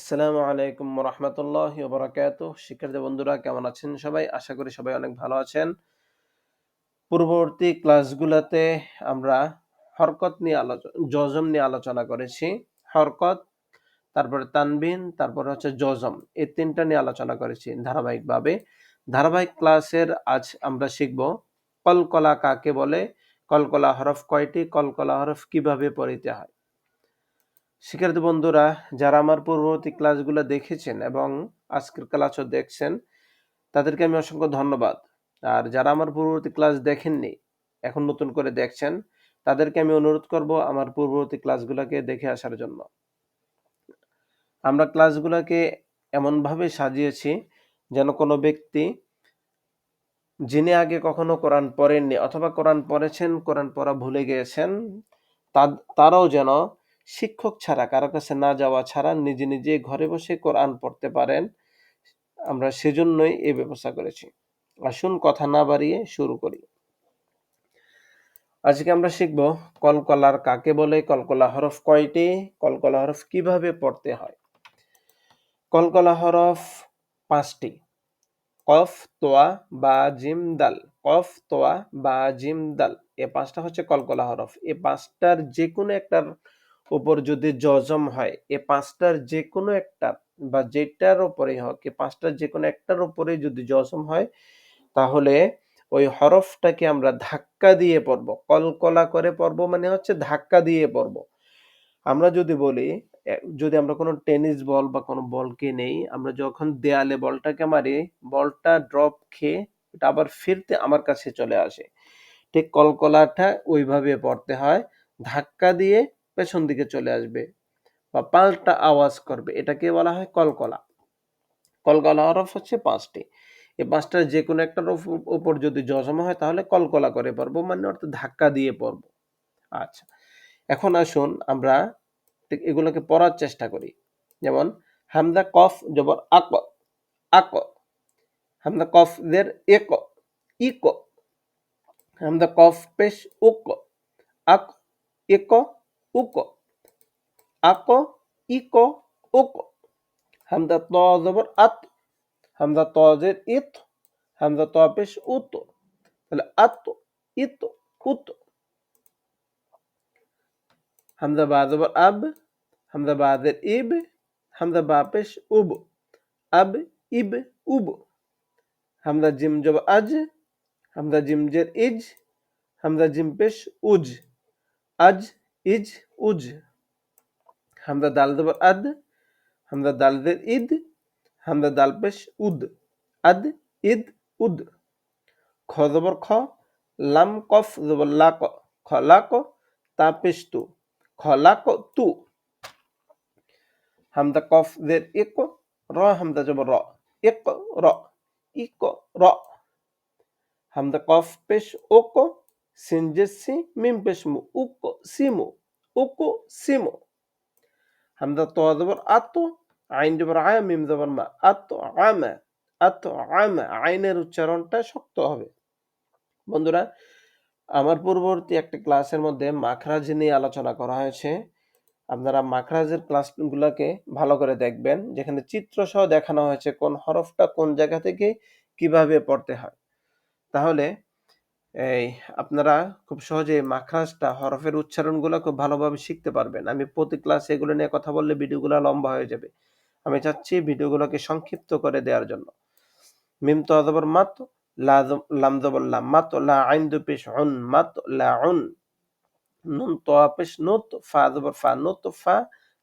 আসসালামু আলাইকুম রহমতুল্লাহ বরাকাত শিক্ষার্থী বন্ধুরা, কেমন আছেন সবাই? আশা করি সবাই অনেক ভালো আছেন। পূর্ববর্তী ক্লাসগুলোতে আমরা হরকত নিয়ে আলোচনা জজম নিয়ে আলোচনা করেছি। হরকত, তারপরে তানবিন, তারপরে হচ্ছে জজম, এই তিনটা নিয়ে আলোচনা করেছি ধারাবাহিকভাবে। ধারাবাহিক ক্লাসের আজ আমরা শিখব কলকলা কাকে বলে, কলকলা হরফ কয়টি, কলকলা হরফ কীভাবে পড়িতে হয়। শিক্ষার্থী বন্ধুরা, যারা আমার পূর্ববর্তী ক্লাসগুলো দেখেছেন এবং আজকের ক্লাসও দেখছেন, তাদেরকে আমি অসংখ্য ধন্যবাদ। আর যারা আমার পূর্ববর্তী ক্লাস দেখেননি, এখন নতুন করে দেখছেন, তাদেরকে আমি অনুরোধ করব আমার পূর্ববর্তী ক্লাসগুলোকে দেখে আসার জন্য। আমরা ক্লাসগুলোকে এমনভাবে সাজিয়েছি যেন কোনো ব্যক্তি যিনি আগে কখনো কোরআন পড়েননি অথবা কোরআন পড়েছেন, কোরআন পড়া ভুলে গিয়েছেন তারাও যেন শিক্ষক ছাড়া, কারও কাছে না যাওয়া ছাড়া নিজে নিজে ঘরে বসে কোরআন পড়তে পারেন। আমরা সেজন্যই এই ব্যবস্থা করেছি। আসুন কথা না বাড়িয়ে শুরু করি। আজকে আমরা শিখব, কলকলার কাকে বলে, কলকলা হরফ কয়টি, কলকলা হরফ কীভাবে পড়তে হয়? কলকলা হরফ পাঁচটি। কফ, তোয়া, বা, জিম, দাল। কফ, তোয়া, বা, জিম, দাল। এ পাঁচটা হচ্ছে কলকলা হরফ। এ পাঁচটার যে কোনো একটার উপর যদি জজম হয়, এ পাঁচটার যে কোনো একটা বা যেটার উপরেই হোক, এ পাঁচটার যে কোনো একটার উপরে যদি জজম হয়, তাহলে ওই হরফটাকে আমরা ধাক্কা দিয়ে পড়ব। কলকলা করে পড়ব মানে হচ্ছে ধাক্কা দিয়ে পড়ব। আমরা যদি বলি যদি আমরা কোনো টেনিস বল বা কোনো বলকে নেই, আমরা যখন দেয়ালে বলটাকে মারি, বলটা ড্রপ খেয়ে এটা আবার ফিরতে আমার কাছে চলে আসে। ঠিক কলকলাটা ওইভাবে পড়তে হয়, ধাক্কা দিয়ে পেছন দিকে চলে আসবে বা পাল্টা আওয়াজ করবে। এটাকে বলা হয় কলকলা। কলকলা হরফ হচ্ছে পাঁচটি। এই পাঁচটার যে কোনো একটার উপর যদি জজমা হয় তাহলে কলকলা করে পড়ব মানে অর্থাৎ ধাক্কা দিয়ে পড়ব। আচ্ছা এখন আসুন আমরা এগুলোকে পড়ার চেষ্টা করি। যেমন, হামদা কফ জবর আক আক। হামদা কফ দের এক, ইক। হামদা কফ পেশ উক, আক, এক। উক আক ইক উক হামদা ত জবর আত হামদা ত জের ইত হামদা ত পেশ উত তাহলে আত ইত উত হামদা বা জবর আব হামদা বা জের ইব হামদা বা পেশ উব আব ইব উব হামদা জিম জবর আজ হামদা জিম জের ইজ হামদা জিম পেশ উজ আজ ইজ উজ। হামদা দাল জবর আদ, হামদা দাল জের ইদ, হামদা দাল পেশ উদ। আদ, ইদ, উদ। খ জবর খ, লাম কফ জবর লাক খ লাক তা পেশ তু। খ লাক তু। হামদা কফ জের ইক র হামদা জবর র। ইক র। ইক র। হামদা কফ পেশ ওক সিন মু উক সিমু উক সিমু হামদা তো জবর আত আইন জবর আয়া মিম জবর মা আত আমা আত আমা আইনের উচ্চারণটা শক্ত হবে বন্ধুরা আমার পূর্ববর্তী একটা ক্লাসের মধ্যে মাখরাজ নিয়ে আলোচনা করা হয়েছে আপনারা মাখরাজের ক্লাসগুলোকে ভালো করে দেখবেন যেখানে চিত্র সহ দেখানো হয়েছে কোন হরফটা কোন জায়গা থেকে কীভাবে পড়তে হয় তাহলে এই আপনারা খুব সহজে মাখরাজটা, হরফের উচ্চারণগুলো খুব ভালোভাবে শিখতে পারবেন। আমি প্রতি ক্লাসে এগুলো নিয়ে কথা বললে ভিডিওগুলো লম্বা হয়ে যাবে। আমি চাচ্ছি ভিডিওগুলোকে সংক্ষিপ্ত করে দেওয়ার জন্য। মিম তো অদবর মাত লাম মাত, লা আইন দু পেশ উন মাত, লা উন। নুন তো পেশ নুত, ফা দবর ফা ফা,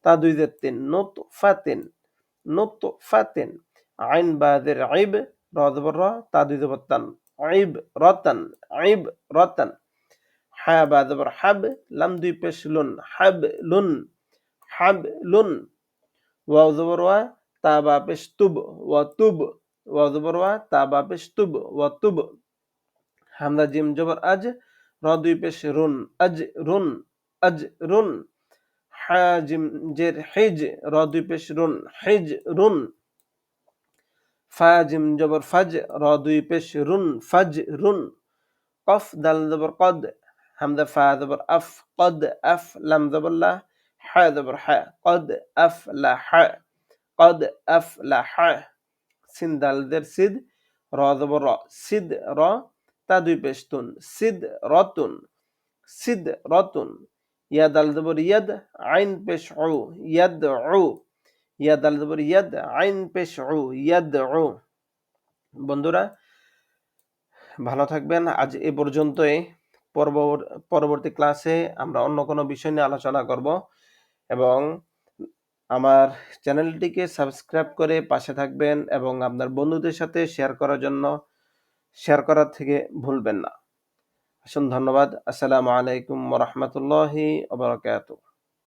তা দুই দের তিন, নুত, ফা তিন। নুত, ফা তিন। আইন বাদের আইব, র দবর র, তা দুই দবর তান। আইব রতন আইব রতন হা বা হাব লাম দুই পেশ লুন হাব লুন হাব লুন ওয়াও জবর ওয়া তা বা পেশ তুব ওয়া তুব ওয়াও জবর ওয়া তা বা তুব ওয়া তুব হামদা জিম জবর আজ র দুই পেশ রুন আজ রুন আজ রুন হা জিম জের হিজ র দুই পেশ রুন হিজ রুন ফাজিম জবর ফাজ, র দুই পেশ রুন, ফাজ রুন। কফ, দাল জবর কদ, হামদা, ফা জবর আফ, কদ, আফ, লাম জবর লা, হা জবর হা, কদ, আফ, লা, হা, কদ, আফ, লা, হা। সিন, দাল, দের, সিদ, র জবর র, সিদ, র, তা দুই পেশ তুন, সিদ রতুন সিদ রতুন ইয়াদ আল জবর ইয়াদ, আইন পেশ ও ইয়াদ ও ইয়াদ আল জবর, ইয়াদ আইন পেশ উ ইয়াদ উ বন্ধুরা, ভালো থাকবেন। আজ এ পর্যন্তই। পরবর্তী ক্লাসে আমরা অন্য কোনো বিষয় নিয়ে আলোচনা করব এবং আমার চ্যানেলটিকে সাবস্ক্রাইব করে পাশে থাকবেন এবং আপনার বন্ধুদের সাথে শেয়ার করার জন্য, শেয়ার করার থেকে ভুলবেন না। আসুন, ধন্যবাদ। আসসালামু আলাইকুম রহমতুল্লাহি ওবরাকাতুহ